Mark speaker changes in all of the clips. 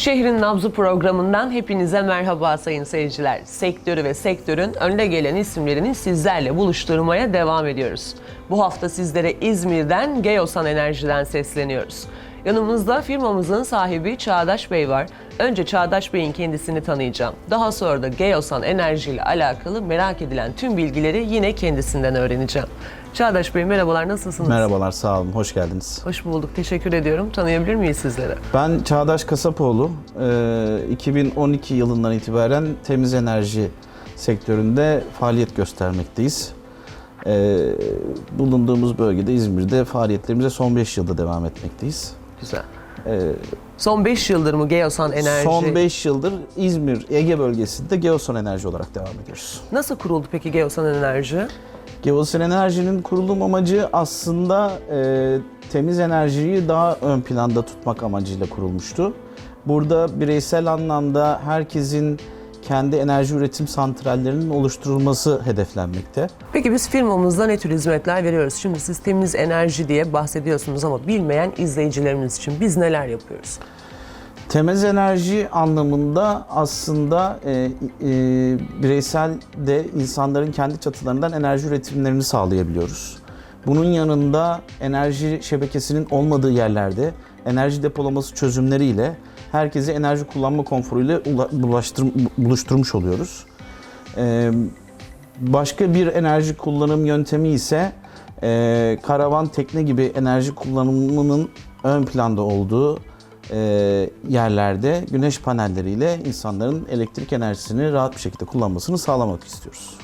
Speaker 1: Şehrin Nabzı programından hepinize merhaba sayın seyirciler. Sektörü ve sektörün önde gelen isimlerini sizlerle buluşturmaya devam ediyoruz. Bu hafta sizlere İzmir'den Geosan Enerji'den sesleniyoruz. Yanımızda firmamızın sahibi Çağdaş Bey var. Önce Çağdaş Bey'in kendisini tanıyacağım. Daha sonra da Geosan Enerji ile alakalı merak edilen tüm bilgileri yine kendisinden öğreneceğim. Çağdaş Bey merhabalar nasılsınız?
Speaker 2: Merhabalar, sağ olun, hoş geldiniz.
Speaker 1: Hoş bulduk, teşekkür ediyorum. Tanıyabilir miyiz sizleri?
Speaker 2: Ben Çağdaş Kasapoğlu. Ee, 2012 yılından itibaren temiz enerji sektöründe faaliyet göstermekteyiz. Ee, bulunduğumuz bölgede İzmir'de faaliyetlerimize son 5 yılda devam etmekteyiz.
Speaker 1: Güzel.
Speaker 2: Ee,
Speaker 1: Son 5 yıldır mı Geosan Enerji?
Speaker 2: son 5 yıldır İzmir, Ege bölgesinde Geoson Enerji olarak devam ediyoruz.
Speaker 1: Nasıl kuruldu peki Geosan Enerji?
Speaker 2: Geoson Enerji'nin kurulum amacı aslında e, temiz enerjiyi daha ön planda tutmak amacıyla kurulmuştu. Burada bireysel anlamda herkesin kendi enerji üretim santrallerinin oluşturulması hedeflenmekte.
Speaker 1: Peki biz firmamızda ne tür hizmetler veriyoruz? Şimdi siz temiz enerji diye bahsediyorsunuz ama bilmeyen izleyicilerimiz için biz neler yapıyoruz?
Speaker 2: Temiz enerji anlamında aslında e, e, bireysel de insanların kendi çatılarından enerji üretimlerini sağlayabiliyoruz. Bunun yanında enerji şebekesinin olmadığı yerlerde enerji depolaması çözümleriyle herkese enerji kullanma konforuyla buluşturmuş oluyoruz. E, başka bir enerji kullanım yöntemi ise e, karavan tekne gibi enerji kullanımının ön planda olduğu e, yerlerde güneş panelleriyle insanların elektrik enerjisini rahat bir şekilde kullanmasını sağlamak istiyoruz.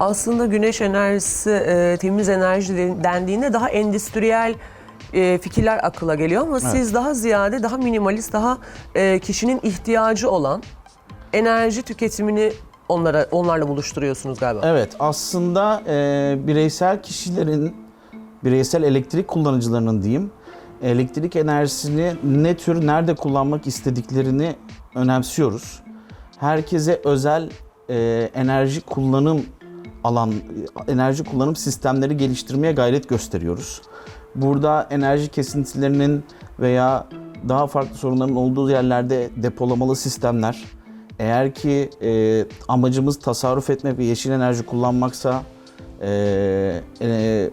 Speaker 1: Aslında güneş enerjisi, e, temiz enerji de- dendiğinde daha endüstriyel e, fikirler akıla geliyor ama siz daha ziyade daha minimalist, daha e, kişinin ihtiyacı olan enerji tüketimini onlara onlarla buluşturuyorsunuz galiba.
Speaker 2: Evet aslında e, bireysel kişilerin, bireysel elektrik kullanıcılarının diyeyim, elektrik enerjisini ne tür, nerede kullanmak istediklerini önemsiyoruz. Herkese özel e, enerji kullanım alan, enerji kullanım sistemleri geliştirmeye gayret gösteriyoruz. Burada enerji kesintilerinin veya daha farklı sorunların olduğu yerlerde depolamalı sistemler, eğer ki e, amacımız tasarruf etmek ve yeşil enerji kullanmaksa e, e,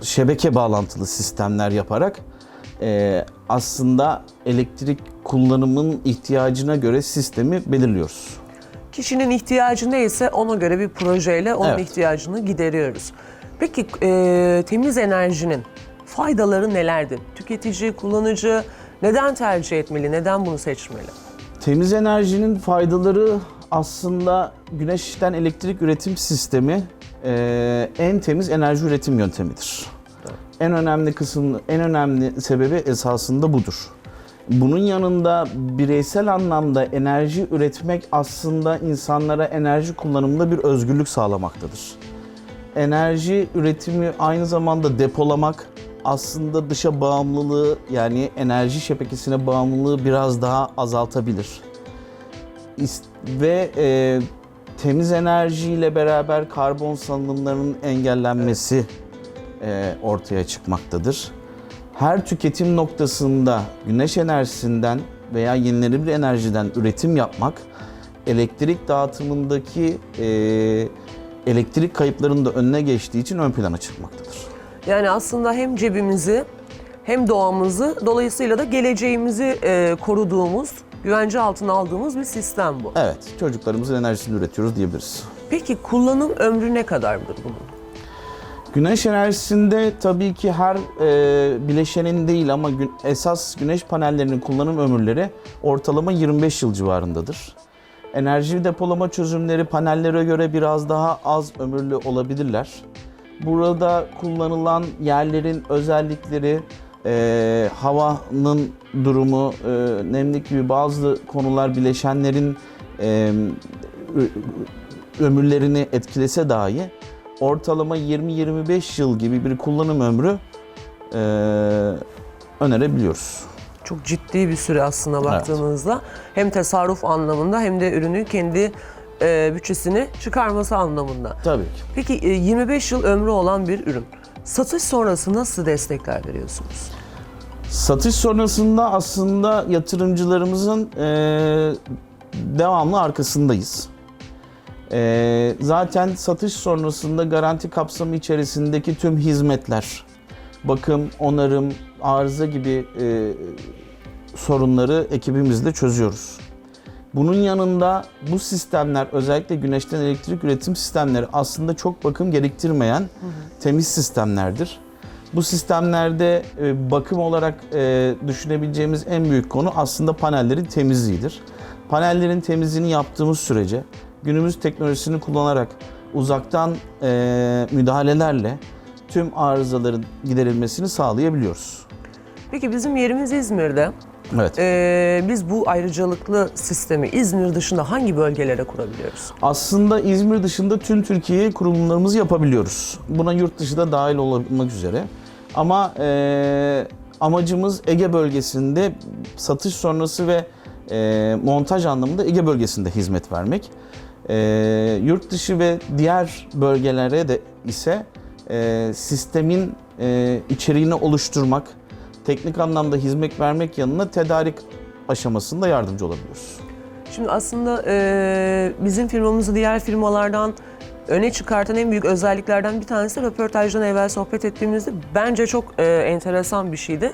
Speaker 2: şebeke bağlantılı sistemler yaparak e, aslında elektrik kullanımın ihtiyacına göre sistemi belirliyoruz.
Speaker 1: Kişinin ihtiyacı neyse ona göre bir projeyle onun
Speaker 2: Evet.
Speaker 1: ihtiyacını gideriyoruz. Peki e, temiz enerjinin faydaları nelerdir? Tüketici, kullanıcı neden tercih etmeli, neden bunu seçmeli?
Speaker 2: Temiz enerjinin faydaları aslında güneşten elektrik üretim sistemi e, en temiz enerji üretim yöntemidir. En önemli kısım, en önemli sebebi esasında budur. Bunun yanında bireysel anlamda enerji üretmek aslında insanlara enerji kullanımında bir özgürlük sağlamaktadır. Enerji üretimi aynı zamanda depolamak aslında dışa bağımlılığı yani enerji şebekesine bağımlılığı biraz daha azaltabilir. Ve e, temiz enerjiyle beraber karbon salınımlarının engellenmesi e, ortaya çıkmaktadır. Her tüketim noktasında güneş enerjisinden veya yenilenebilir enerjiden üretim yapmak elektrik dağıtımındaki e, elektrik kayıplarının da önüne geçtiği için ön plana çıkmaktadır.
Speaker 1: Yani aslında hem cebimizi hem doğamızı dolayısıyla da geleceğimizi e, koruduğumuz, güvence altına aldığımız bir sistem bu.
Speaker 2: Evet, çocuklarımızın enerjisini üretiyoruz diyebiliriz.
Speaker 1: Peki kullanım ömrü ne kadardır bunun?
Speaker 2: Güneş enerjisinde tabii ki her e, bileşenin değil ama gün- esas güneş panellerinin kullanım ömürleri ortalama 25 yıl civarındadır. Enerji depolama çözümleri panellere göre biraz daha az ömürlü olabilirler. Burada kullanılan yerlerin özellikleri, e, havanın durumu, e, nemlik gibi bazı konular bileşenlerin e, ömürlerini etkilese dahi ortalama 20-25 yıl gibi bir kullanım ömrü e, önerebiliyoruz.
Speaker 1: Çok ciddi bir süre aslında baktığınızda. Hem tasarruf anlamında hem de ürünü kendi e, bütçesini çıkarması anlamında.
Speaker 2: Tabii ki.
Speaker 1: Peki e, 25 yıl ömrü olan bir ürün. Satış sonrası nasıl destekler veriyorsunuz?
Speaker 2: Satış sonrasında aslında yatırımcılarımızın e, devamlı arkasındayız. E, zaten satış sonrasında garanti kapsamı içerisindeki tüm hizmetler, bakım, onarım, arıza gibi e, sorunları ekibimizle çözüyoruz. Bunun yanında bu sistemler özellikle güneşten elektrik üretim sistemleri aslında çok bakım gerektirmeyen temiz sistemlerdir. Bu sistemlerde e, bakım olarak e, düşünebileceğimiz en büyük konu aslında panellerin temizliğidir. Panellerin temizliğini yaptığımız sürece günümüz teknolojisini kullanarak uzaktan e, müdahalelerle tüm arızaların giderilmesini sağlayabiliyoruz.
Speaker 1: Peki bizim yerimiz İzmir'de.
Speaker 2: Evet.
Speaker 1: Ee, biz bu ayrıcalıklı sistemi İzmir dışında hangi bölgelere kurabiliyoruz?
Speaker 2: Aslında İzmir dışında tüm Türkiye'ye kurulumlarımızı yapabiliyoruz. Buna yurt dışı da dahil olmak üzere. Ama e, amacımız Ege bölgesinde satış sonrası ve e, montaj anlamında Ege bölgesinde hizmet vermek. E, yurt dışı ve diğer bölgelere de ise e, sistemin e, içeriğini oluşturmak, teknik anlamda hizmet vermek yanına tedarik aşamasında yardımcı olabiliyoruz.
Speaker 1: Şimdi aslında e, bizim firmamızı diğer firmalardan öne çıkartan en büyük özelliklerden bir tanesi röportajdan evvel sohbet ettiğimizde bence çok e, enteresan bir şeydi.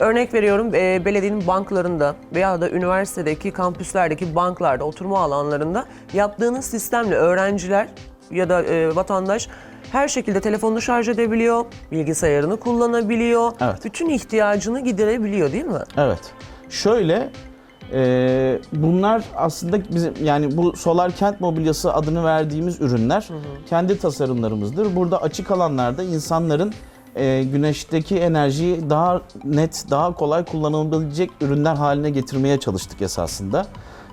Speaker 1: Örnek veriyorum e, belediyenin banklarında veya da üniversitedeki kampüslerdeki banklarda, oturma alanlarında yaptığınız sistemle öğrenciler ya da e, vatandaş her şekilde telefonunu şarj edebiliyor, bilgisayarını kullanabiliyor,
Speaker 2: Evet.
Speaker 1: bütün ihtiyacını giderebiliyor değil mi?
Speaker 2: Evet. Şöyle e, bunlar aslında bizim yani bu solar kent mobilyası adını verdiğimiz ürünler kendi tasarımlarımızdır. Burada açık alanlarda insanların e, güneşteki enerjiyi daha net, daha kolay kullanılabilecek ürünler haline getirmeye çalıştık esasında.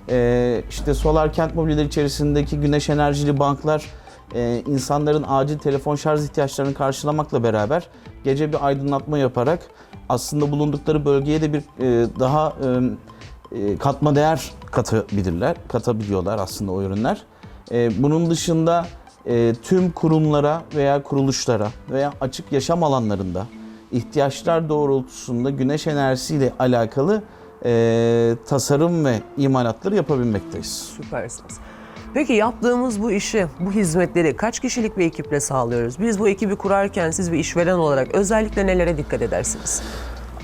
Speaker 2: E, işte solar kent mobilyaları içerisindeki güneş enerjili banklar e, insanların acil telefon şarj ihtiyaçlarını karşılamakla beraber gece bir aydınlatma yaparak aslında bulundukları bölgeye de bir e, daha e, e, katma değer katabilirler, katabiliyorlar aslında o ürünler. E, bunun dışında e, tüm kurumlara veya kuruluşlara veya açık yaşam alanlarında ihtiyaçlar doğrultusunda güneş enerjisiyle alakalı e, tasarım ve imalatları yapabilmekteyiz.
Speaker 1: Süpersiniz. Peki yaptığımız bu işi, bu hizmetleri kaç kişilik bir ekiple sağlıyoruz? Biz bu ekibi kurarken siz bir işveren olarak özellikle nelere dikkat edersiniz?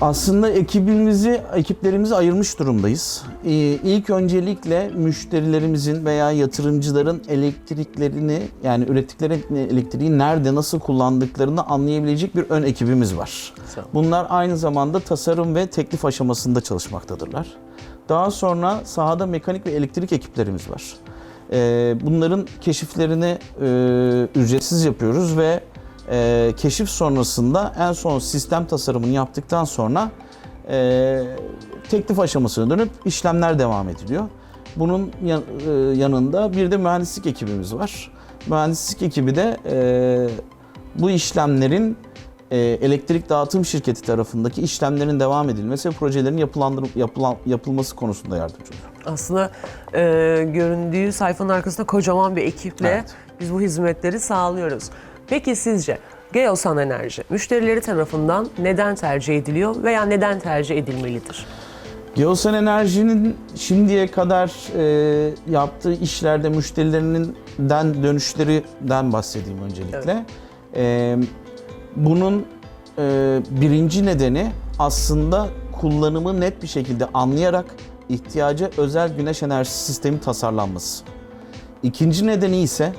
Speaker 2: Aslında ekibimizi, ekiplerimizi ayırmış durumdayız. Ee, İlk öncelikle müşterilerimizin veya yatırımcıların elektriklerini yani ürettikleri elektriği nerede nasıl kullandıklarını anlayabilecek bir ön ekibimiz var. Bunlar aynı zamanda tasarım ve teklif aşamasında çalışmaktadırlar. Daha sonra sahada mekanik ve elektrik ekiplerimiz var. Ee, Bunların keşiflerini e, ücretsiz yapıyoruz ve e, keşif sonrasında en son sistem tasarımını yaptıktan sonra e, teklif aşamasına dönüp işlemler devam ediliyor. Bunun e, yanında bir de mühendislik ekibimiz var. Mühendislik ekibi de e, bu işlemlerin e, elektrik dağıtım şirketi tarafındaki işlemlerin devam edilmesi ve projelerin yapılandır, yapılan, yapılması konusunda yardımcı oluyor.
Speaker 1: Aslında e, göründüğü sayfanın arkasında kocaman bir ekiple
Speaker 2: Evet.
Speaker 1: biz bu hizmetleri sağlıyoruz. Peki sizce Geosan Enerji müşterileri tarafından neden tercih ediliyor veya neden tercih edilmelidir?
Speaker 2: Geosan Enerji'nin şimdiye kadar e, yaptığı işlerde müşterilerinden dönüşlerinden bahsedeyim öncelikle. E, bunun e, birinci nedeni aslında kullanımı net bir şekilde anlayarak ihtiyaca özel güneş enerjisi sistemi tasarlanması. İkinci nedeni ise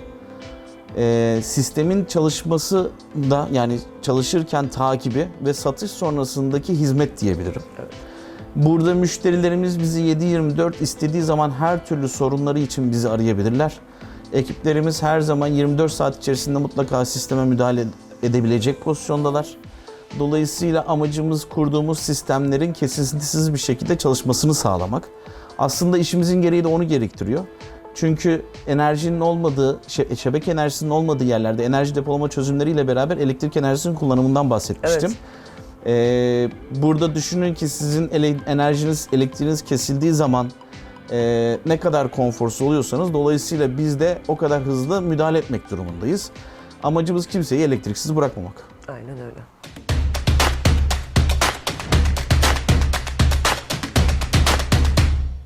Speaker 2: e, sistemin çalışması da yani çalışırken takibi ve satış sonrasındaki hizmet diyebilirim. Burada müşterilerimiz bizi 7-24 istediği zaman her türlü sorunları için bizi arayabilirler. Ekiplerimiz her zaman 24 saat içerisinde mutlaka sisteme müdahale edebilecek pozisyondalar. Dolayısıyla amacımız kurduğumuz sistemlerin kesintisiz bir şekilde çalışmasını sağlamak. Aslında işimizin gereği de onu gerektiriyor. Çünkü enerjinin olmadığı, şe- şebeke enerjisinin olmadığı yerlerde enerji depolama çözümleriyle beraber elektrik enerjisinin kullanımından bahsetmiştim. Ee, burada düşünün ki sizin ele- enerjiniz, elektriğiniz kesildiği zaman e, ne kadar konforsuz oluyorsanız dolayısıyla biz de o kadar hızlı müdahale etmek durumundayız. Amacımız kimseyi elektriksiz bırakmamak.
Speaker 1: Aynen öyle.